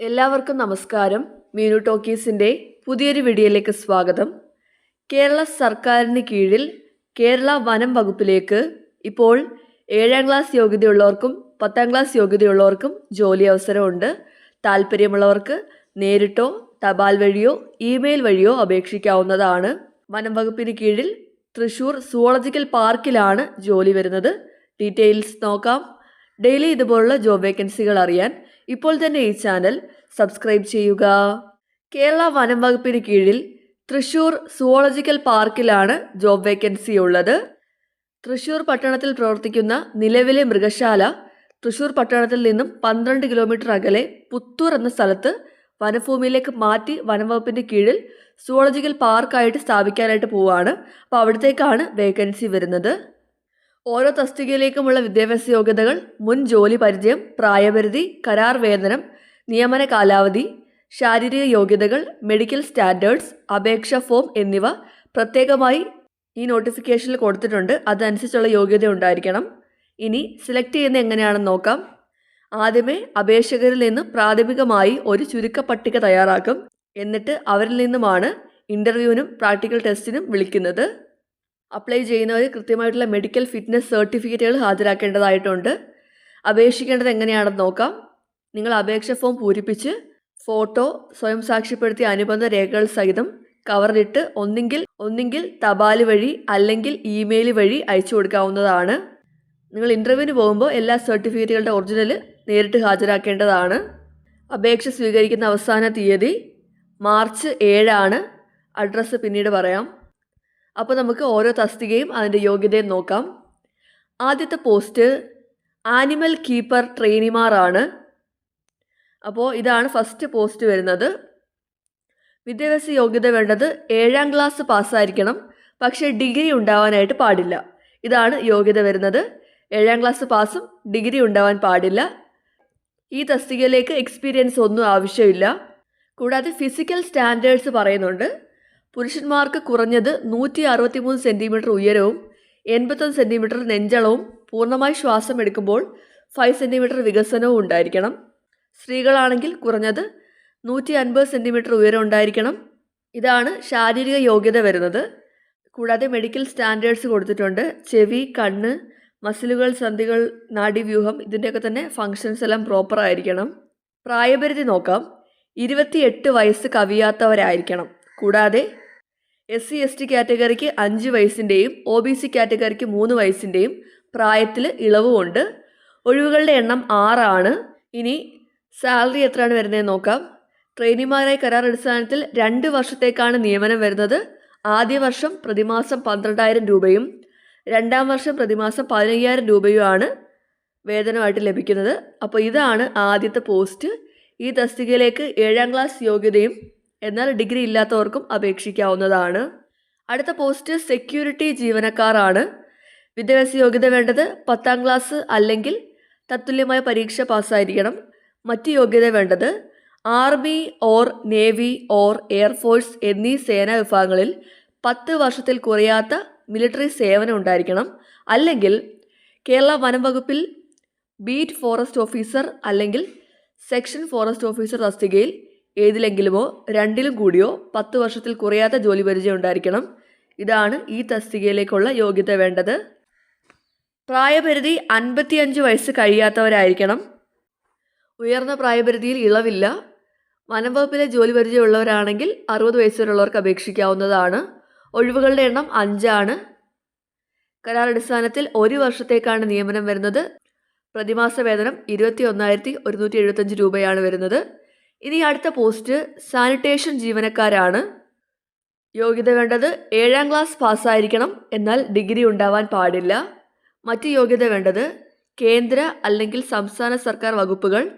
എല്ലാവർക്കും നമസ്കാരം. മീനു ടോക്കീസിന്റെ പുതിയൊരു വീഡിയോയിലേക്ക് സ്വാഗതം. കേരള സർക്കാരിന് കീഴിൽ കേരള വനം വകുപ്പിലേക്ക് ഇപ്പോൾ ഏഴാം ക്ലാസ് യോഗ്യതയുള്ളവർക്കും പത്താം ക്ലാസ് യോഗ്യതയുള്ളവർക്കും ജോലി അവസരമുണ്ട്. താല്പര്യമുള്ളവർക്ക് നേരിട്ടോ തപാൽ വഴിയോ ഇമെയിൽ വഴിയോ അപേക്ഷിക്കാവുന്നതാണ്. വനം വകുപ്പിന് കീഴിൽ തൃശൂർ സുവോളജിക്കൽ പാർക്കിലാണ് ജോലി വരുന്നത്. ഡീറ്റെയിൽസ് നോക്കാം. ഡെയിലി ഇതുപോലുള്ള ജോബ് വേക്കൻസികൾ അറിയാൻ ഇപ്പോൾ തന്നെ ഈ ചാനൽ സബ്സ്ക്രൈബ് ചെയ്യുക. കേരള വനം വകുപ്പിന് കീഴിൽ തൃശൂർ സുവോളജിക്കൽ പാർക്കിലാണ് ജോബ് വേക്കൻസി ഉള്ളത്. തൃശൂർ പട്ടണത്തിൽ പ്രവർത്തിക്കുന്ന നിലവിലെ മൃഗശാല തൃശൂർ പട്ടണത്തിൽ നിന്നും പന്ത്രണ്ട് കിലോമീറ്റർ അകലെ പുത്തൂർ എന്ന സ്ഥലത്ത് വനഭൂമിയിലേക്ക് മാറ്റി വനംവകുപ്പിന്റെ കീഴിൽ സുവോളജിക്കൽ പാർക്കായിട്ട് സ്ഥാപിക്കാനായിട്ട് പോവുകയാണ് അപ്പോൾ അവിടത്തേക്കാണ് വേക്കൻസി വരുന്നത്. ഓരോ തസ്തികയിലേക്കുമുള്ള വിദ്യാഭ്യാസ യോഗ്യതകൾ മുൻ ജോലി പരിചയം പ്രായപരിധി കരാർ വേതനം നിയമന കാലാവധി ശാരീരിക യോഗ്യതകൾ മെഡിക്കൽ സ്റ്റാൻഡേർഡ്സ് അപേക്ഷ ഫോം എന്നിവ പ്രത്യേകമായി ഈ നോട്ടിഫിക്കേഷനിൽ കൊടുത്തിട്ടുണ്ട്. അതനുസരിച്ചുള്ള യോഗ്യത ഉണ്ടായിരിക്കണം. ഇനി സെലക്ട് ചെയ്യുന്നത് എങ്ങനെയാണെന്ന് നോക്കാം. ആദ്യമേ അപേക്ഷകരിൽ നിന്ന് പ്രാഥമികമായി ഒരു ചുരുക്ക പട്ടിക തയ്യാറാക്കും. എന്നിട്ട് അവരിൽ നിന്നുമാണ് ഇന്റർവ്യൂവിനും പ്രാക്ടിക്കൽ ടെസ്റ്റിനും വിളിക്കുന്നത്. അപ്ലൈ ചെയ്യുന്നവർ കൃത്യമായിട്ടുള്ള മെഡിക്കൽ ഫിറ്റ്നസ് സർട്ടിഫിക്കറ്റുകൾ ഹാജരാക്കേണ്ടതായിട്ടുണ്ട്. അപേക്ഷിക്കേണ്ടത് എങ്ങനെയാണെന്ന് നോക്കാം. നിങ്ങൾ അപേക്ഷ ഫോം പൂരിപ്പിച്ച് ഫോട്ടോ സ്വയം സാക്ഷ്യപ്പെടുത്തിയ അനുബന്ധ രേഖകൾ സഹിതം കവറിലിട്ട് ഒന്നെങ്കിൽ ഒന്നെങ്കിൽ തപാൽ വഴി അല്ലെങ്കിൽ ഇമെയിൽ വഴി അയച്ചു കൊടുക്കാവുന്നതാണ്. നിങ്ങൾ ഇന്റർവ്യൂവിന് പോകുമ്പോൾ എല്ലാ സർട്ടിഫിക്കറ്റുകളുടെ ഒറിജിനൽ നേരിട്ട് ഹാജരാക്കേണ്ടതാണ്. അപേക്ഷ സ്വീകരിക്കുന്ന അവസാന തീയതി മാർച്ച് ഏഴാണ്. അഡ്രസ്സ് പിന്നീട് പറയാം. അപ്പോൾ നമുക്ക് ഓരോ തസ്തികയും അതിന്റെ യോഗ്യതയും നോക്കാം. ആദ്യത്തെ പോസ്റ്റ് ആനിമൽ കീപ്പർ ട്രെയിനിമാറാണ് അപ്പോൾ ഇതാണ് ഫസ്റ്റ് പോസ്റ്റ് വരുന്നത്. വിദ്യാഭ്യാസ യോഗ്യത വേണ്ടത് ഏഴാം ക്ലാസ് പാസ്സായിരിക്കണം പക്ഷേ ഡിഗ്രി ഉണ്ടാവാനായിട്ട് പാടില്ല. ഇതാണ് യോഗ്യത വരുന്നത്. ഏഴാം ക്ലാസ് പാസും ഡിഗ്രി ഉണ്ടാവാൻ പാടില്ല. ഈ തസ്തികയിലേക്ക് എക്സ്പീരിയൻസ് ഒന്നും ആവശ്യമില്ല. കൂടാതെ ഫിസിക്കൽ സ്റ്റാൻഡേർഡ്സ് പറയുന്നുണ്ട്. പുരുഷന്മാർക്ക് കുറഞ്ഞത് നൂറ്റി അറുപത്തി മൂന്ന് സെന്റിമീറ്റർ ഉയരവും എൺപത്തൊന്ന് സെന്റിമീറ്റർ നെഞ്ചളവും പൂർണമായി ശ്വാസം എടുക്കുമ്പോൾ ഫൈവ് സെന്റിമീറ്റർ വികസനവും ഉണ്ടായിരിക്കണം. സ്ത്രീകളാണെങ്കിൽ കുറഞ്ഞത് നൂറ്റി അൻപത് സെന്റിമീറ്റർ ഉയരം ഉണ്ടായിരിക്കണം. ഇതാണ് ശാരീരിക യോഗ്യത വരുന്നത്. കൂടാതെ മെഡിക്കൽ സ്റ്റാൻഡേർഡ്സ് കൊടുത്തിട്ടുണ്ട്. ചെവി കണ്ണ് മസിലുകൾ സന്ധികൾ നാഡീവ്യൂഹം ഇതിന്റെയൊക്കെ തന്നെ ഫങ്ഷൻസ് എല്ലാം പ്രോപ്പർ ആയിരിക്കണം. പ്രായപരിധി നോക്കാം. ഇരുപത്തിയെട്ട് വയസ്സ് കവിയാത്തവരായിരിക്കണം. കൂടാതെ എസ് സി എസ് ടി കാറ്റഗറിക്ക് അഞ്ച് വയസ്സിന്റെയും ഒ ബി സി കാറ്റഗറിക്ക് മൂന്ന് വയസ്സിന്റെയും പ്രായത്തിൽ ഇളവുമുണ്ട് ഒഴിവുകളുടെ എണ്ണം ആറാണ്. ഇനി സാലറി എത്രയാണ് വരുന്നതെന്ന് നോക്കാം. ട്രെയിനിമാരായി കരാർ അടിസ്ഥാനത്തിൽ രണ്ട് വർഷത്തേക്കാണ് നിയമനം വരുന്നത്. ആദ്യ വർഷം പ്രതിമാസം പന്ത്രണ്ടായിരം രൂപയും രണ്ടാം വർഷം പ്രതിമാസം പതിനയ്യായിരം രൂപയുമാണ് വേതനമായിട്ട് ലഭിക്കുന്നത്. അപ്പോൾ ഇതാണ് ആദ്യത്തെ പോസ്റ്റ്. ഈ തസ്തികയിലേക്ക് ഏഴാം ക്ലാസ് യോഗ്യതയും എന്നാൽ ഡിഗ്രി ഇല്ലാത്തവർക്കും അപേക്ഷിക്കാവുന്നതാണ്. അടുത്ത പോസ്റ്റ് സെക്യൂരിറ്റി ജീവനക്കാരാണ്. വിദ്യാഭ്യാസ യോഗ്യത വേണ്ടത് പത്താം ക്ലാസ് അല്ലെങ്കിൽ തത്തുല്യമായ പരീക്ഷ പാസ്സായിരിക്കണം. മറ്റ് യോഗ്യത വേണ്ടത് army or navy or air force എന്നീ സേനാ വിഭാഗങ്ങളിൽ പത്ത് വർഷത്തിൽ കുറയാത്ത മിലിറ്ററി സേവനം ഉണ്ടായിരിക്കണം. അല്ലെങ്കിൽ കേരള വനം വകുപ്പിൽ ബീറ്റ് ഫോറസ്റ്റ് ഓഫീസർ അല്ലെങ്കിൽ സെക്ഷൻ ഫോറസ്റ്റ് ഓഫീസർ തസ്തികയിൽ ഏതിലെങ്കിലുമോ രണ്ടിലും കൂടിയോ പത്ത് വർഷത്തിൽ കുറയാത്ത ജോലി പരിചയം ഉണ്ടായിരിക്കണം ഇതാണ് ഈ തസ്തികയിലേക്കുള്ള യോഗ്യത വേണ്ടത്. പ്രായപരിധി അൻപത്തിയഞ്ച് വയസ്സ് കഴിയാത്തവരായിരിക്കണം. ഉയർന്ന പ്രായപരിധിയിൽ ഇളവില്ല. വനംവകുപ്പിലെ ജോലി പരിചയമുള്ളവരാണെങ്കിൽ അറുപത് വയസ്സ് വരെയുള്ളവർക്ക് അപേക്ഷിക്കാവുന്നതാണ്. ഒഴിവുകളുടെ എണ്ണം അഞ്ചാണ്. കരാർ അടിസ്ഥാനത്തിൽ ഒരു വർഷത്തേക്കാണ് നിയമനം വരുന്നത്. പ്രതിമാസ വേതനം ഇരുപത്തി ഒന്നായിരത്തി ഒരുന്നൂറ്റി എഴുപത്തഞ്ച് രൂപയാണ് വരുന്നത്. ഇനി അടുത്ത പോസ്റ്റ് സാനിറ്റേഷൻ ജീവനക്കാരാണ്. യോഗ്യത വേണ്ടത് ഏഴാം ക്ലാസ് പാസ്സായിരിക്കണം എന്നാൽ ഡിഗ്രി ഉണ്ടാവാൻ പാടില്ല. മറ്റ് യോഗ്യത വേണ്ടത് കേന്ദ്ര അല്ലെങ്കിൽ സംസ്ഥാന സർക്കാർ വകുപ്പുകൾ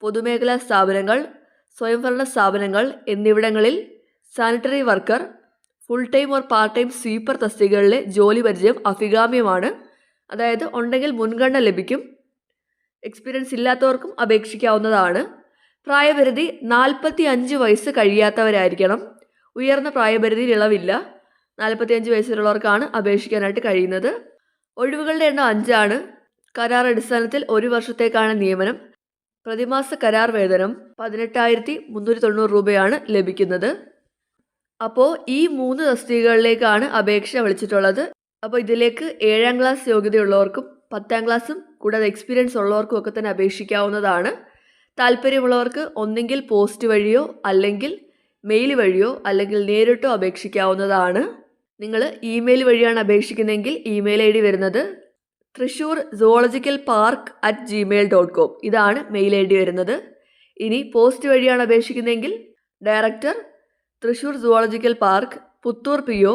പൊതുമേഖലാ സ്ഥാപനങ്ങൾ സ്വയംഭരണ സ്ഥാപനങ്ങൾ എന്നിവിടങ്ങളിൽ sanitary worker full time or part time sweeper തസ്തികകളിലെ ജോലി പരിചയം അഭികാമ്യമാണ്. അതായത് ഉണ്ടെങ്കിൽ മുൻഗണന ലഭിക്കും. എക്സ്പീരിയൻസ് ഇല്ലാത്തവർക്കും അപേക്ഷിക്കാവുന്നതാണ്. പ്രായപരിധി നാൽപ്പത്തി അഞ്ച് വയസ്സ് കഴിയാത്തവരായിരിക്കണം. ഉയർന്ന പ്രായപരിധിയിൽ ഇളവില്ല നാൽപ്പത്തി അഞ്ച് വയസ്സിലുള്ളവർക്കാണ് അപേക്ഷിക്കാനായിട്ട് കഴിയുന്നത്. ഒഴിവുകളുടെ എണ്ണം അഞ്ചാണ്. കരാർ അടിസ്ഥാനത്തിൽ ഒരു വർഷത്തേക്കാണ് നിയമനം. പ്രതിമാസ കരാർ വേതനം പതിനെട്ടായിരത്തി മുന്നൂറ്റി തൊണ്ണൂറ് രൂപയാണ് ലഭിക്കുന്നത്. അപ്പോൾ ഈ മൂന്ന് തസ്തികകളിലേക്കാണ് അപേക്ഷ വിളിച്ചിട്ടുള്ളത്. അപ്പോൾ ഇതിലേക്ക് ഏഴാം ക്ലാസ് യോഗ്യതയുള്ളവർക്കും പത്താം ക്ലാസ്സും കൂടാതെ എക്സ്പീരിയൻസ് ഉള്ളവർക്കും ഒക്കെ തന്നെ അപേക്ഷിക്കാവുന്നതാണ്. താല്പര്യമുള്ളവർക്ക് ഒന്നെങ്കിൽ പോസ്റ്റ് വഴിയോ അല്ലെങ്കിൽ മെയിൽ വഴിയോ അല്ലെങ്കിൽ നേരിട്ടോ അപേക്ഷിക്കാവുന്നതാണ്. നിങ്ങൾ ഇമെയിൽ വഴിയാണ് അപേക്ഷിക്കുന്നതെങ്കിൽ ഇമെയിൽ ഐ ഡി വരുന്നത് Thrissur zoological park at Gmail dot com ഇതാണ് മെയിൽ ഐ ഡി വരുന്നത്. ഇനി പോസ്റ്റ് വഴിയാണ് അപേക്ഷിക്കുന്നതെങ്കിൽ director Thrissur zoological park Puthur P O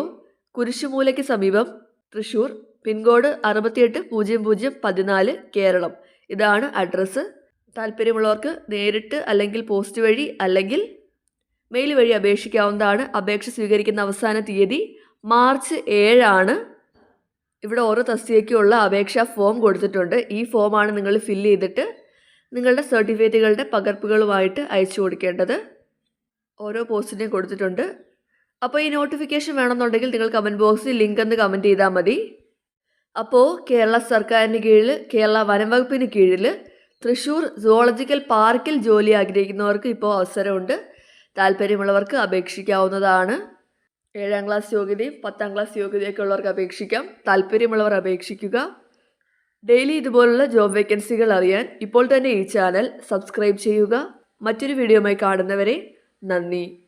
കുരിശുമൂലയ്ക്ക് സമീപം തൃശ്ശൂർ പിൻകോഡ് അറുപത്തിയെട്ട് പൂജ്യം പൂജ്യം പതിനാല് കേരളം. ഇതാണ് അഡ്രസ്സ് താല്പര്യമുള്ളവർക്ക് നേരിട്ട് അല്ലെങ്കിൽ പോസ്റ്റ് വഴി അല്ലെങ്കിൽ മെയിൽ വഴി അപേക്ഷിക്കാവുന്നതാണ്. അപേക്ഷ സ്വീകരിക്കുന്ന അവസാന തീയതി മാർച്ച് ഏഴാണ്. ഇവിടെ ഓരോ തസ്തികയ്ക്കുള്ള അപേക്ഷാ ഫോം കൊടുത്തിട്ടുണ്ട്. ഈ ഫോമാണ് നിങ്ങൾ ഫില്ല് ചെയ്തിട്ട് നിങ്ങളുടെ സർട്ടിഫിക്കറ്റുകളുടെ പകർപ്പുകളുമായിട്ട് അയച്ചു കൊടുക്കേണ്ടത്. ഓരോ പോസ്റ്റിനെയും കൊടുത്തിട്ടുണ്ട്. അപ്പോൾ ഈ നോട്ടിഫിക്കേഷൻ വേണമെന്നുണ്ടെങ്കിൽ നിങ്ങൾ കമന്റ് ബോക്സിൽ ലിങ്ക് എന്ന് കമന്റ് ചെയ്താൽ മതി. അപ്പോൾ കേരള സർക്കാരിന് കീഴിൽ കേരള വനം വകുപ്പിന് കീഴിൽ തൃശ്ശൂർ സുവോളജിക്കൽ പാർക്കിൽ ജോലി ആഗ്രഹിക്കുന്നവർക്ക് ഇപ്പോൾ അവസരമുണ്ട്. താല്പര്യമുള്ളവർക്ക് അപേക്ഷിക്കാവുന്നതാണ്. ഏഴാം ക്ലാസ് യോഗ്യതയും പത്താം ക്ലാസ് യോഗ്യതയൊക്കെ ഉള്ളവർക്ക് അപേക്ഷിക്കാം. താല്പര്യമുള്ളവർ അപേക്ഷിക്കുക. ഡെയിലി ഇതുപോലുള്ള ജോബ് വേക്കൻസികൾ അറിയാൻ ഇപ്പോൾ തന്നെ ഈ ചാനൽ സബ്സ്ക്രൈബ് ചെയ്യുക. മറ്റൊരു വീഡിയോയുമായി കാണുന്നവരെ നന്ദി.